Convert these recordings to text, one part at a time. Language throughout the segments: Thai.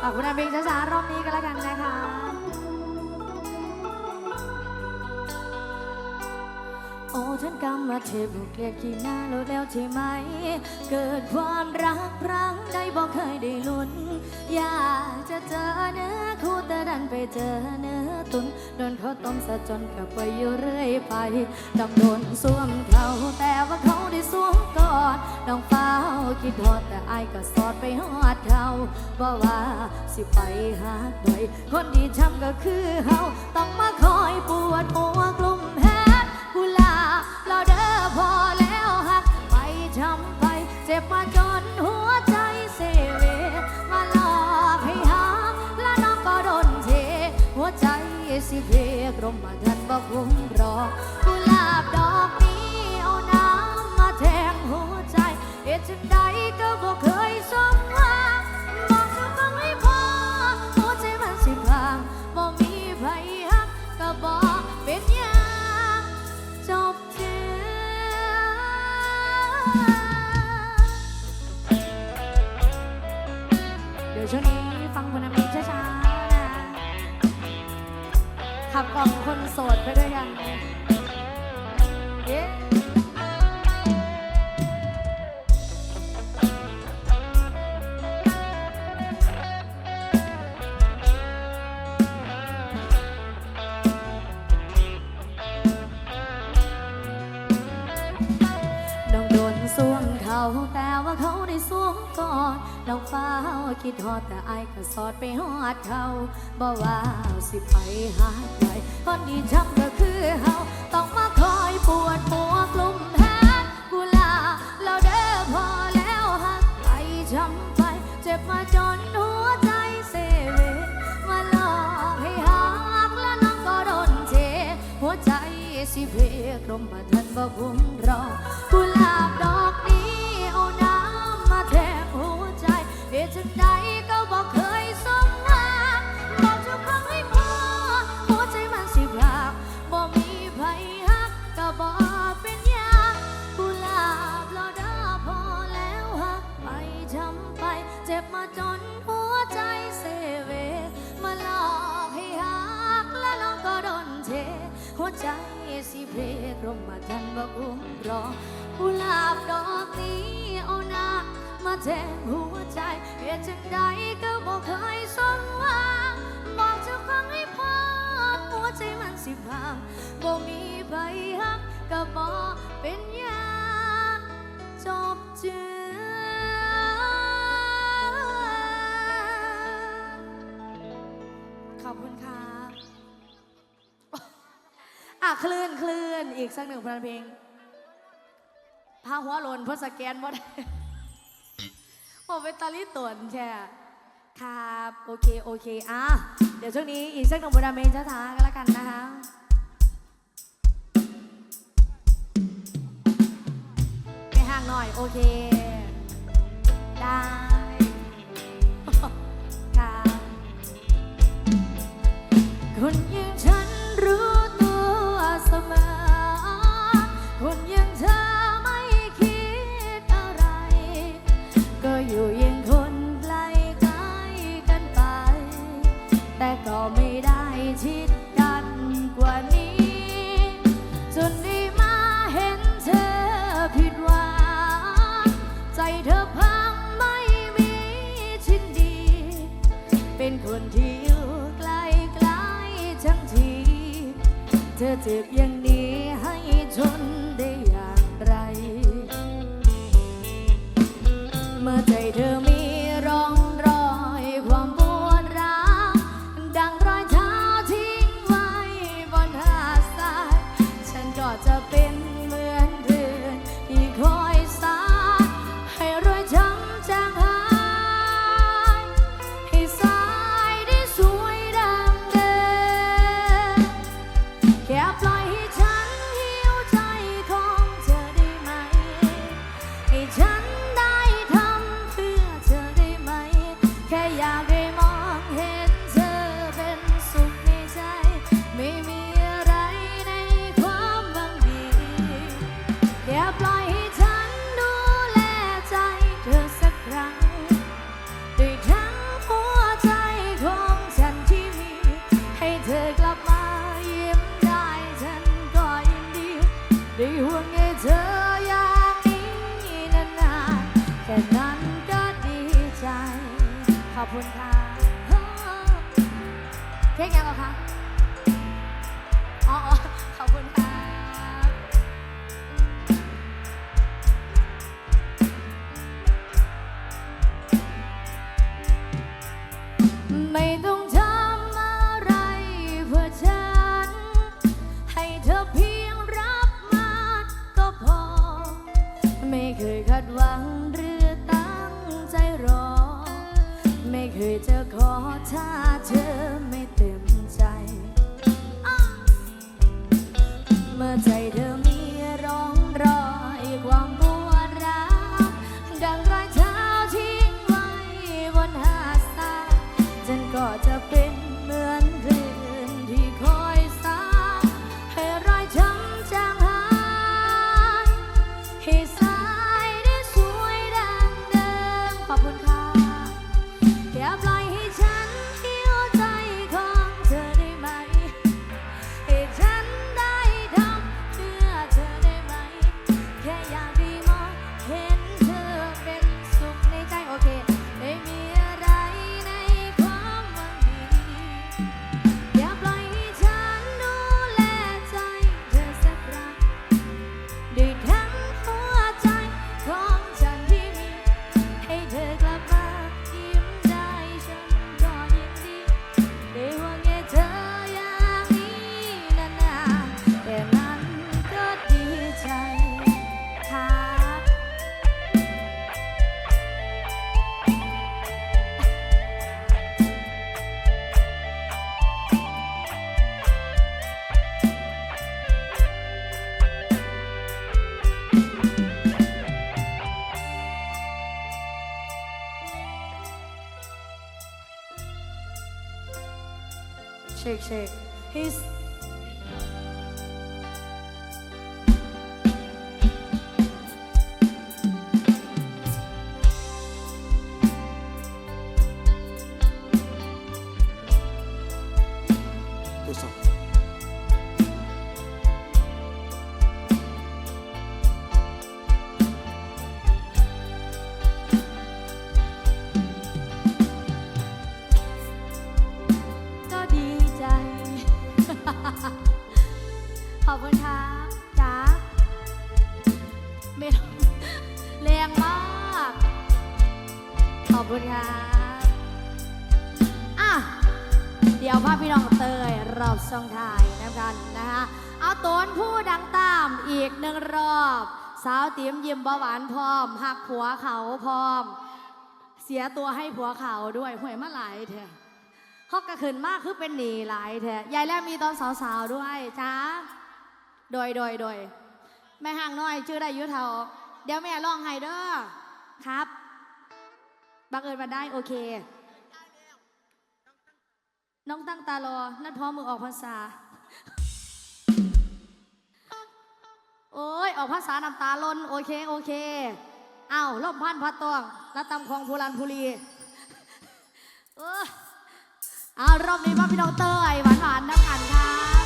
ฝากคุณอาเบงช้าๆรอบนี้ก็แล้วกันนะคะโอ้ฉันกำมาเทบุกเกลียดขี้หน้าแล้วแล้วใช่ไหม เกิดความรักครั้งใดบอกเคยได้ลุ้น อยากจะเจอเนื้อคู่แต่ดันไปเจอเนื้อตุนโดนเขาต้มซะจนกลับไปอยู่เรื่อยไปต้องโดนสวมเขาแต่ว่าเขาได้สวมก่อนน้องเฝ้า คิดทอดแต่อายก็สอดไปหอดเขาบอกว่าสิไปหาใครคนที่ช้ำก็คือเฮาต้องมาคอยปวดหัวกลุ่มแพ้กุหลาบเราเด้อพอแล้วหักไปช้ำไปเจ็บมาจนหัวใจเสเวมาหลอกให้หาแล้วน้องก็โดนเทหัวใจสิเพกรมมาทันบอกคุ้มรอ ตุจังใดก็บอกเคยสมหวังบอกจะฟังให้พอหัวใจมันสิพังบ่มีไผฮักก็บอกเป็นหยังจบเจืเดี๋ยวช่วงนี้ฟังคุณอามีช้าๆนะขับกล่องคนโสดไปด้วยกัน คิดฮอดแต่อายก็สอดไปฮอดเขาบอกว่าสิไปหาใครคนที่ช้ำก็คือเฮาต้องมาคอยปวดหัวกลุ่มแพ้กุลาเราเด้อพอแล้วหักไปช้ำไป เจ็บมาจนหัวใจเสเวมาหลอกให้หักแล้วน้องก็โดนเทหัวใจสิเพกลมมาทันบ่คุ้มรอ จังใดก็บอกเคยสมหวังบอกจะฟังให้พอหัวใจมันสิพลากบ่มีไผฮักก็บอกเป็นหยังกุหลาบเราเด้อพอแล้วหักไปช้ำไป เจ็บมาจนหัวใจเสเว มาหลอกให้หักแล้วน้องก็โดนเท หัวใจสิเพลกลมมาทันบ่อุ้มรอกุหลาบดอกนี้เอาหน้า มาแทงหัวใจเหตุจังใดก็บอกเคยสมหวังบอกเจะฟังให้พอหัวใจมันสิพังบ่มีใครฮักก็บอกเป็นยังจบเจือขอบคุณครับอะคลื่นคลื่นอีกสักหนึ่งเพลงพาหัวโลนเพราะสแกนบ่ได้ ผมเป็นตาลิตวนแช่ครับ โอเค โอเค อะ เดี๋ยวช่วงนี้อีกสักหนึ่งบทเพลงช้าๆกันแล้วกันนะคะไปห่างหน่อย โอเค ได้ครับคนอย่างฉันรู้ตัวเสมอ อเจ็บอย่างนี้ให้ทน 是 คุณครับอะเดี๋ยวพาพี่น้องเตยรอบช่องทายนะกันนะคะเอาตนผู้ดังตามอีกหนึ่งรอบ สาวเตรียมยิ้มบาหวานพร้อมหักผัวเขาพร้อม เสียตัวให้ผัวเขาด้วยห่วยมาหลายแท้ฮอกกระขืนมากคือเป็นหนีหลายแท้ยายแล้วมีตอนสาวๆด้วยจ้าโดยโดยโดยแม่ห่างน้อยชื่อได้ยุเทาเดี๋ยวแม่ร้องไห้เด้อครับ บังเอิญมาได้โอเค น้องตั้งตารอ นั่นพร้อมมือออกภาษา โอ้ย ออกภาษาน้ำตาลนโอเค โอเค อ้าวล่มพันพัดตองแล้วตำคลองภูรันภูรีเอออารอบนี้มาพี่น้องเตยหวานหวานน้ำกันครั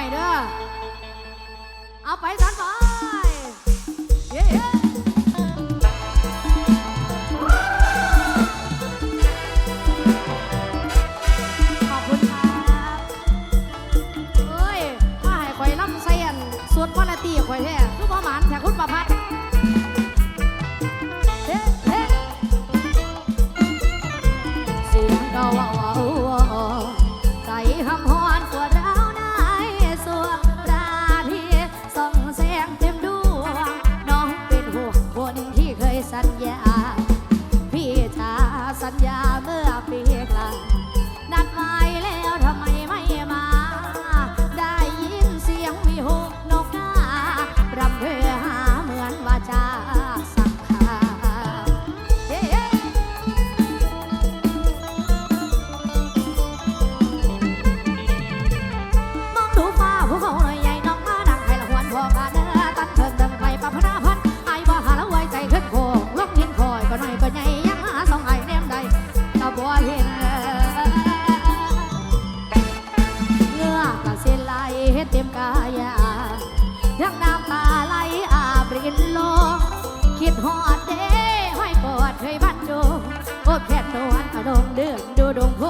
อยเด้อ เอาไปสันไปเย้ขอบคุณครับเอ้ยมาให้ข่อยล่ำเซียนสวดวันละตีข่อยแท้คือบ่หมานแท้คุณประพัน ทั้งน้ำตาไหลอาบรินลงคิดหอดเด้ห้อยกอดเคยบันโดโอ้แค่ตัวนเอาดงเดือดดูดงโพ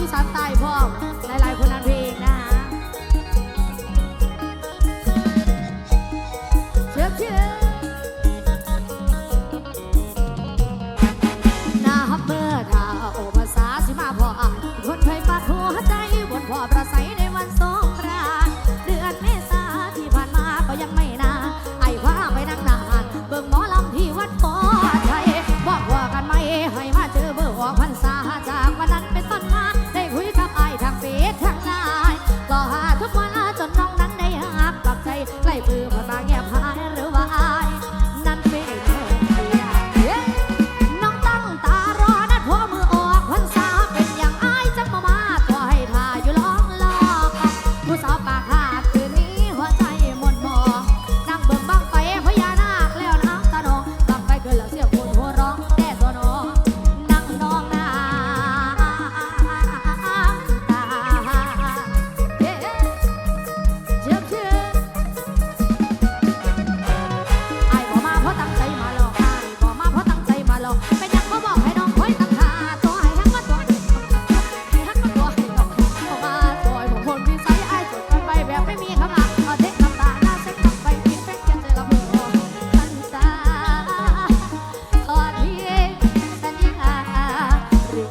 อีสานใต้พร้อมหลายๆคนนั่นพี่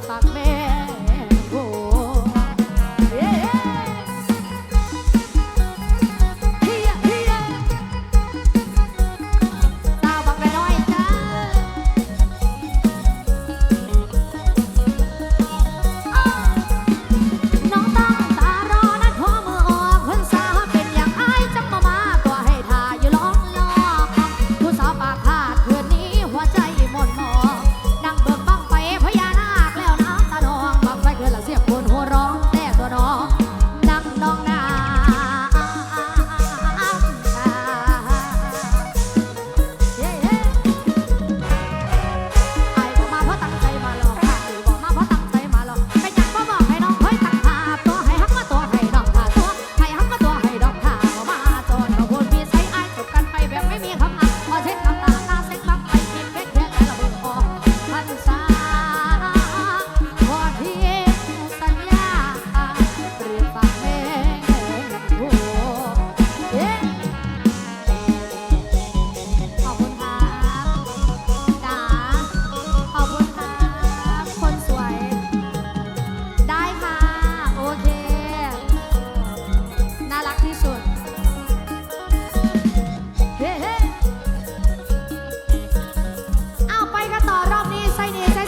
Pac-Man.